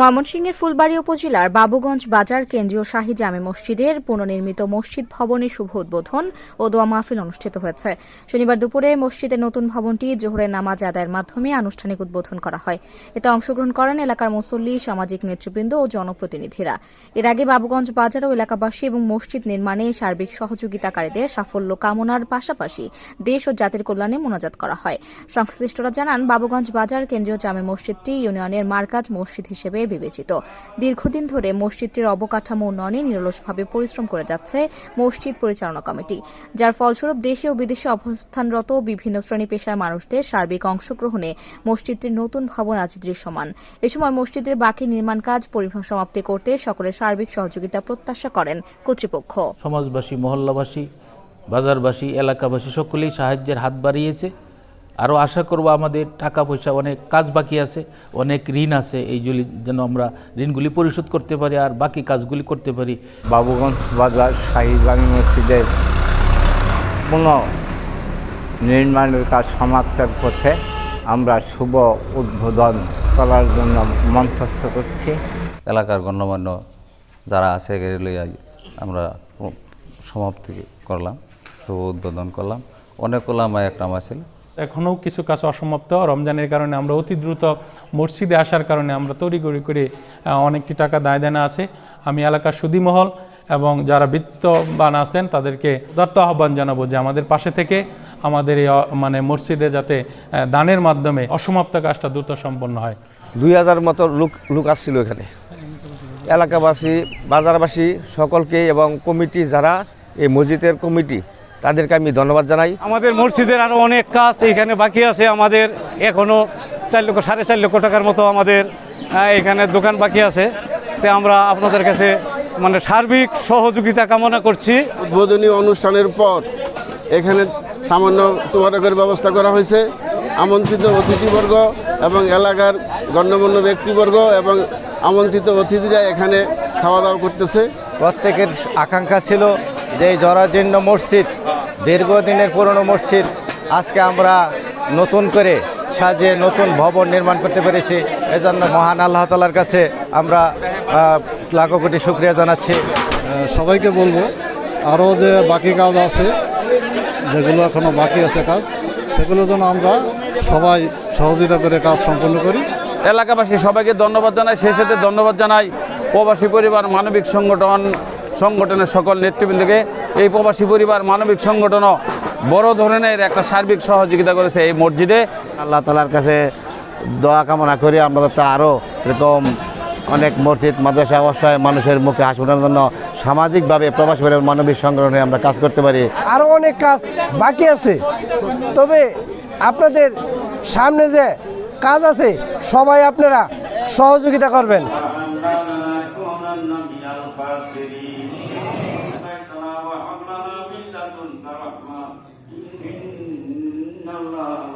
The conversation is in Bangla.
ময়মনসিংহের ফুলবাড়ী উপজেলার বাবুগঞ্জ বাজার কেন্দ্রীয় শাহী জামে মসজিদের পুনর্নির্মিত মসজিদ ভবনের শুভ উদ্বোধন ও দোয়া মাহফিল অনুষ্ঠিত হয়েছে। শনিবার দুপুরে মসজিদের নতুন ভবনটি জোহরের নামাজ আদায়ের মাধ্যমে আনুষ্ঠানিক উদ্বোধন করা হয়। এতে অংশগ্রহণ করেন এলাকার মুসল্লি, সামাজিক নেতৃবৃন্দ ও জনপ্রতিনিধিরা। এর আগে বাবুগঞ্জ বাজার ও এলাকাবাসী এবং মসজিদ নির্মাণে সার্বিক সহযোগিতাকারীদের সাফল্য কামনার পাশাপাশি দেশ ও জাতির কল্যাণে মোনাজাত করা হয়। সংশ্লিষ্টরা জানান, বাবুগঞ্জ বাজার কেন্দ্রীয় জামে মসজিদটি ইউনিয়নের মার্কাজ মসজিদ হিসেবে বিবেচিত। দীর্ঘদিন ধরে মসজিদটির অবকাঠামো উন্নয়নে নিরলসভাবে পরিশ্রম করে যাচ্ছে মসজিদ পরিচালনা কমিটি, যার ফলস্বরূপ দেশে ও বিদেশে অবস্থানরত বিভিন্ন শ্রেণি পেশার মানুষদের সার্বিক অংশগ্রহণে মসজিদটির নতুন ভবন আজ দৃশ্যমান। এ সময় মসজিদের বাকি নির্মাণ কাজ সমাপ্তি করতে সকলের সার্বিক সহযোগিতা প্রত্যাশা করেন কর্তৃপক্ষ। সমাজবাসী, মহল্লাবাসী, বাজারবাসী, এলাকাবাসী সকলেই সাহায্যের হাত বাড়িয়েছে। আরও আশা করব আমাদের টাকা পয়সা অনেক কাজ বাকি আছে অনেক ঋণ আছে এইগুলি যেন আমরা ঋণগুলি পরিশোধ করতে পারি আর বাকি কাজগুলি করতে পারি। বাবুগঞ্জ বাজার শাহী জামি মসজিদের পুনঃ নির্মাণের কাজ সমাপ্তের পথে আমরা শুভ উদ্বোধন করার জন্য মন্থস্থ করছি। এলাকার গণ্যমান্য যারা আছে লইয়া আমরা সমাপ্তি করলাম শুভ উদ্বোধন করলাম। অনেক ওলামা একরাম আছিল এখনও কিছু কাজ অসমাপ্ত। রমজানের কারণে আমরা অতি দ্রুত মসজিদে আসার কারণে আমরা তৈরি করি করে অনেকটি টাকা দায় দেনা আছে। আমি এলাকার সুদীমহল এবং যারা বিত্তবান আছেন তাদেরকে দত্ত আহ্বান জানাব যে আমাদের পাশে থেকে আমাদের এই মানে মসজিদে যাতে দানের মাধ্যমে অসমাপ্ত কাজটা দ্রুত সম্পন্ন হয়। দুই হাজার মতো লোক লোক আসছিল এখানে। এলাকাবাসী, বাজারবাসী সকলকে এবং কমিটি যারা, এই মসজিদের কমিটি তাদেরকে আমি ধন্যবাদ জানাই। আমাদের মসজিদের আরও অনেক কাজ এখানে বাকি আছে। আমাদের এখনও চার লক্ষ সাড়ে চার লক্ষ টাকার মতো আমাদের এখানে দোকান বাকি আছে। তাই আমরা আপনাদের কাছে মানে সার্বিক সহযোগিতা কামনা করছি। উদ্বোধনী অনুষ্ঠানের পর এখানে সামান্য তোয়ারকের ব্যবস্থা করা হয়েছে। আমন্ত্রিত অতিথিবর্গ এবং এলাকার গণ্যমান্য ব্যক্তিবর্গ এবং আমন্ত্রিত অতিথিরা এখানে খাওয়া দাওয়া করতেছে। প্রত্যেকের আকাঙ্ক্ষা ছিল যে এই জরাজীর্ণ মসজিদ দীর্ঘদিনের পুরনো মসজিদ। আজকে আমরা নতুন করে সাজিয়ে নতুন ভবন নির্মাণ করতে পেরেছি। এজন্য মহান আল্লাহ তালার কাছে আমরা লাখো কোটি শুক্রিয়া জানাচ্ছি। সবাইকে বলব আরও যে বাকি কাজ আছে যেগুলো এখনও বাকি আছে কাজ সেগুলো যেন আমরা সবাই সহযোগিতা করে কাজ সম্পন্ন করি। এলাকাবাসী সবাইকে ধন্যবাদ জানাই। সেই সাথে ধন্যবাদ জানাই। প্রবাসী পরিবার মানবিক সংগঠন সংগঠনের সকল নেতৃবৃন্দকে এই প্রবাসী পরিবার মানবিক সংগঠনও বড় ধরনের একটা সার্বিক সহযোগিতা করেছে এই মসজিদে। আল্লাহ তালার কাছে দোয়া কামনা করি আমরা তো আরও এরকম অনেক মসজিদ মাদ্রাসা অসহায় মানুষের মুখে হাসি জন্য সামাজিকভাবে প্রবাসী পরিবার মানবিক সংগঠনে আমরা কাজ করতে পারি। আরও অনেক কাজ বাকি আছে। তবে আপনাদের সামনে যে কাজ আছে সবাই আপনারা সহযোগিতা করবেন। وهب لنا من لدنك رحمة إن الله